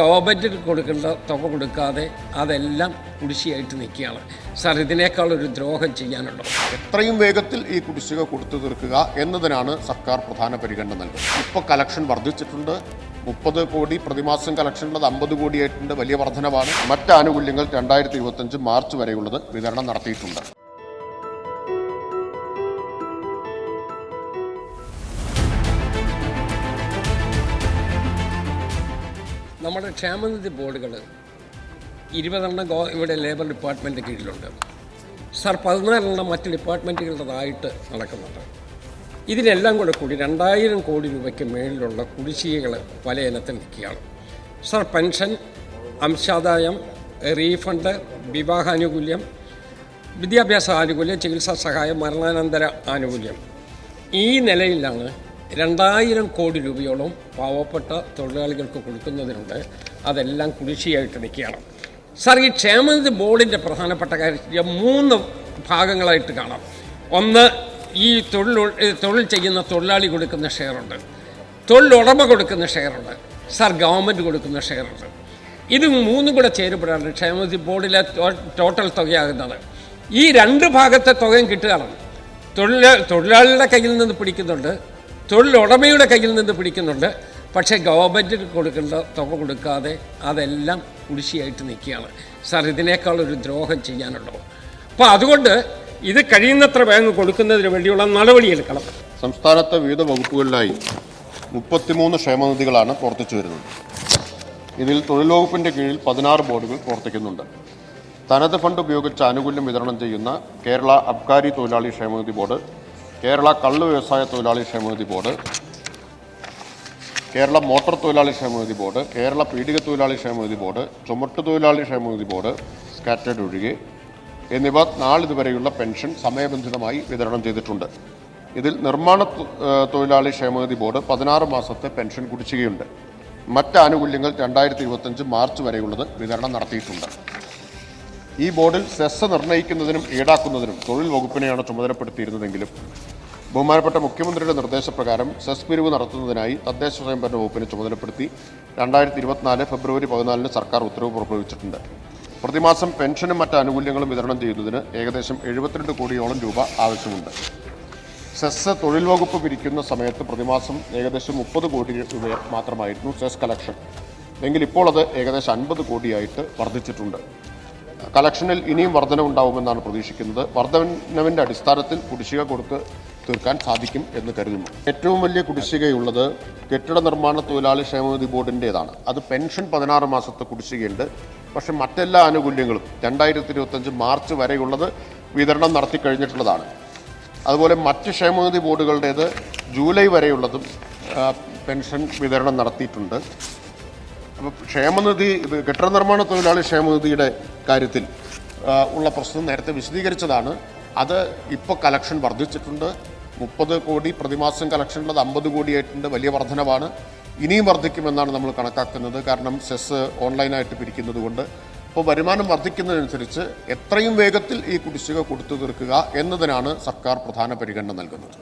ഗവൺമെന്റിന് കൊടുക്കേണ്ട തുക കൊടുക്കാതെ അതെല്ലാം കുടിശ്ശിയായിട്ട് നിൽക്കുകയാണ്. സാർ ഇതിനേക്കാൾ ഒരു ദ്രോഹം ചെയ്യാനുണ്ടോ? എത്രയും വേഗത്തിൽ ഈ കുടിശ്ശിക കൊടുത്തു തീർക്കുക എന്നതിനാണ് സർക്കാർ പ്രധാന പരിഗണന നൽകുന്നത്. ഇപ്പോൾ കലക്ഷൻ വർദ്ധിച്ചിട്ടുണ്ട്. മുപ്പത് കോടി പ്രതിമാസം കലക്ഷൻ ഉള്ളത് അമ്പത് കോടിയായിട്ടുണ്ട്. വലിയ വർധനവാണ്. മറ്റ് ആനുകൂല്യങ്ങൾ രണ്ടായിരത്തി മാർച്ച് വരെയുള്ളത് വിതരണം നടത്തിയിട്ടുണ്ട്. നമ്മുടെ ക്ഷേമനിധി ബോർഡുകൾ ഇരുപതെണ്ണം ഗോ ഇവിടെ ലേബർ ഡിപ്പാർട്ട്മെന്റ് കീഴിലുണ്ട്. സാർ പതിനാലെണ്ണം മറ്റ് ഡിപ്പാർട്ട്മെന്റുകളുടേതായിട്ട് നടക്കുന്നുണ്ട്. ഇതിനെല്ലാം കൂടെ കൂടി രണ്ടായിരം കോടി രൂപയ്ക്ക് മേളിലുള്ള കുടിശ്ശികകൾ പല ഇനത്തിൽ നിൽക്കുകയാണ്. സാർ പെൻഷൻ അംശാദായം റീഫണ്ട് വിവാഹാനുകൂല്യം വിദ്യാഭ്യാസ ആനുകൂല്യം ചികിത്സാ സഹായം മരണാനന്തര ആനുകൂല്യം. ഈ നിലയിലാണ് രണ്ടായിരം കോടി രൂപയോളം പാവപ്പെട്ട തൊഴിലാളികൾക്ക് കൊടുക്കുന്നതിനുണ്ട്. അതെല്ലാം കുടിശ്ശിയായിട്ട് നിൽക്കുകയാണ്. സാർ ഈ ക്ഷേമനിധി ബോർഡിന്റെ പ്രധാനപ്പെട്ട കാര്യം മൂന്ന് ഭാഗങ്ങളായിട്ട് കാണാം. ഒന്ന് ഈ തൊഴിൽ തൊഴിൽ ചെയ്യുന്ന തൊഴിലാളി കൊടുക്കുന്ന ഷെയറുണ്ട്. തൊഴിലുടമ കൊടുക്കുന്ന ഷെയറുണ്ട്. സാർ ഗവൺമെന്റ് കൊടുക്കുന്ന ഷെയറുണ്ട്. ഇത് മൂന്നും കൂടെ ചേരുമ്പോഴാണ് ക്ഷേമനിധി ബോർഡിലെ ടോട്ടൽ തുകയാകുന്നത്. ഈ രണ്ട് ഭാഗത്തെ തുകയും കിട്ടുകയാണ്. തൊഴിലാളികളുടെ കയ്യിൽ നിന്ന് പിടിക്കുന്നുണ്ട്. തൊഴിലുടമയുടെ കയ്യിൽ നിന്ന് പിടിക്കുന്നുണ്ട്. പക്ഷേ ഗവൺമെന്റിന് കൊടുക്കേണ്ട തുക കൊടുക്കാതെ അതെല്ലാം കുടിശ്ശിയായിട്ട് നിൽക്കുകയാണ്. സാർ ഇതിനേക്കാൾ ഒരു ദ്രോഹം ചെയ്യാനുണ്ടോ? അപ്പോൾ അതുകൊണ്ട് ഇത് കഴിയുന്നത്ര വേഗം കൊടുക്കുന്നതിന് വേണ്ടിയുള്ള നടപടിയെടുക്കണം സംസ്ഥാനത്തെ വിവിധ വകുപ്പുകളിലായി മുപ്പത്തിമൂന്ന് ക്ഷേമനിധികളാണ് പ്രവർത്തിച്ചു വരുന്നത്. ഇതിൽ തൊഴിൽ വകുപ്പിന്റെ കീഴിൽ പതിനാറ് ബോർഡുകൾ പ്രവർത്തിക്കുന്നുണ്ട്. തനത് ഫണ്ട് ഉപയോഗിച്ച് ആനുകൂല്യം വിതരണം ചെയ്യുന്ന കേരള അബ്കാരി തൊഴിലാളി ക്ഷേമനിധി ബോർഡ് കേരള കള്ള് വ്യവസായ തൊഴിലാളി ക്ഷേമനിധി ബോർഡ് കേരള മോട്ടോർ തൊഴിലാളി ക്ഷേമനിധി ബോർഡ് കേരള പീഡിക തൊഴിലാളി ക്ഷേമനിധി ബോർഡ് ചുമട്ട് തൊഴിലാളി ക്ഷേമനിധി ബോർഡ് സ്കാറ്റേഡ് ഒഴികെ എന്നിവ നാളിതുവരെയുള്ള പെൻഷൻ സമയബന്ധിതമായി വിതരണം ചെയ്തിട്ടുണ്ട്. ഇതിൽ നിർമ്മാണ തൊഴിലാളി ക്ഷേമനിധി ബോർഡ് പതിനാറ് മാസത്തെ പെൻഷൻ കുടിശ്ശികയുണ്ട്. മറ്റ് ആനുകൂല്യങ്ങൾ രണ്ടായിരത്തി ഇരുപത്തഞ്ച് മാർച്ച് വരെയുള്ളത് വിതരണം നടത്തിയിട്ടുണ്ട്. ഈ ബോർഡിൽ സെസ് നിർണയിക്കുന്നതിനും ഈടാക്കുന്നതിനും തൊഴിൽ വകുപ്പിനെയാണ് ചുമതലപ്പെടുത്തിയിരുന്നതെങ്കിലും ബഹുമാനപ്പെട്ട മുഖ്യമന്ത്രിയുടെ നിർദ്ദേശപ്രകാരം സെസ് പിരിവ് നടത്തുന്നതിനായി തദ്ദേശ സ്വയംഭരണ വകുപ്പിനെ ചുമതലപ്പെടുത്തി രണ്ടായിരത്തി ഇരുപത്തിനാല് ഫെബ്രുവരി പതിനാലിന് സർക്കാർ ഉത്തരവ് പുറപ്പെടുവിച്ചിട്ടുണ്ട്. പ്രതിമാസം പെൻഷനും മറ്റ് ആനുകൂല്യങ്ങളും വിതരണം ചെയ്യുന്നതിന് ഏകദേശം എഴുപത്തിരണ്ട് കോടിയോളം രൂപ ആവശ്യമുണ്ട്. സെസ് തൊഴിൽ വകുപ്പ് പിരിക്കുന്ന സമയത്ത് പ്രതിമാസം ഏകദേശം മുപ്പത് കോടി രൂപ മാത്രമായിരുന്നു സെസ് കളക്ഷൻ എങ്കിൽ ഇപ്പോൾ അത് ഏകദേശം അൻപത് കോടിയായിട്ട് വർദ്ധിച്ചിട്ടുണ്ട്. കളക്ഷനിൽ ഇനിയും വർധനവുണ്ടാവുമെന്നാണ് പ്രതീക്ഷിക്കുന്നത്. വർധനവിന്റെ അടിസ്ഥാനത്തിൽ കുടിശ്ശിക കൊടുത്ത് തീർക്കാൻ സാധിക്കും എന്ന് കരുതുന്നു. ഏറ്റവും വലിയ കുടിശ്ശികയുള്ളത് കെട്ടിട നിർമ്മാണ തൊഴിലാളി ക്ഷേമനിധി ബോർഡിന്റേതാണ് അത് പെൻഷൻ പതിനാറ് മാസത്തെ കുടിശ്ശികയുണ്ട്. പക്ഷേ മറ്റെല്ലാ ആനുകൂല്യങ്ങളും രണ്ടായിരത്തി ഇരുപത്തഞ്ച് മാർച്ച് വരെയുള്ളത് വിതരണം നടത്തി കഴിഞ്ഞിട്ടുള്ളതാണ്. അതുപോലെ മറ്റ് ക്ഷേമനിധി ബോർഡുകളുടേത് ജൂലൈ വരെയുള്ളതും പെൻഷൻ വിതരണം നടത്തിയിട്ടുണ്ട്. അപ്പോൾ ക്ഷേമനിധി കെട്ടിട നിർമ്മാണ തൊഴിലാളി ക്ഷേമനിധിയുടെ കാര്യത്തിൽ ഉള്ള പ്രശ്നം നേരത്തെ വിശദീകരിച്ചതാണ്. അത് ഇപ്പോൾ കലക്ഷൻ വർദ്ധിച്ചിട്ടുണ്ട്. മുപ്പത് കോടി പ്രതിമാസം കലക്ഷൻ ഉള്ളത് അമ്പത് കോടിയായിട്ടുണ്ട് വലിയ വർധനവാണ്. ഇനിയും വർദ്ധിക്കുമെന്നാണ് നമ്മൾ കണക്കാക്കുന്നത്. കാരണം സെസ് ഓൺലൈനായിട്ട് പിരിക്കുന്നത് കൊണ്ട്. അപ്പോൾ വരുമാനം വർദ്ധിക്കുന്നതനുസരിച്ച് എത്രയും വേഗത്തിൽ ഈ കുടിശ്ശിക കൊടുത്തു തീർക്കുക എന്നതിനാണ് സർക്കാർ പ്രധാന പരിഗണന നൽകുന്നത്.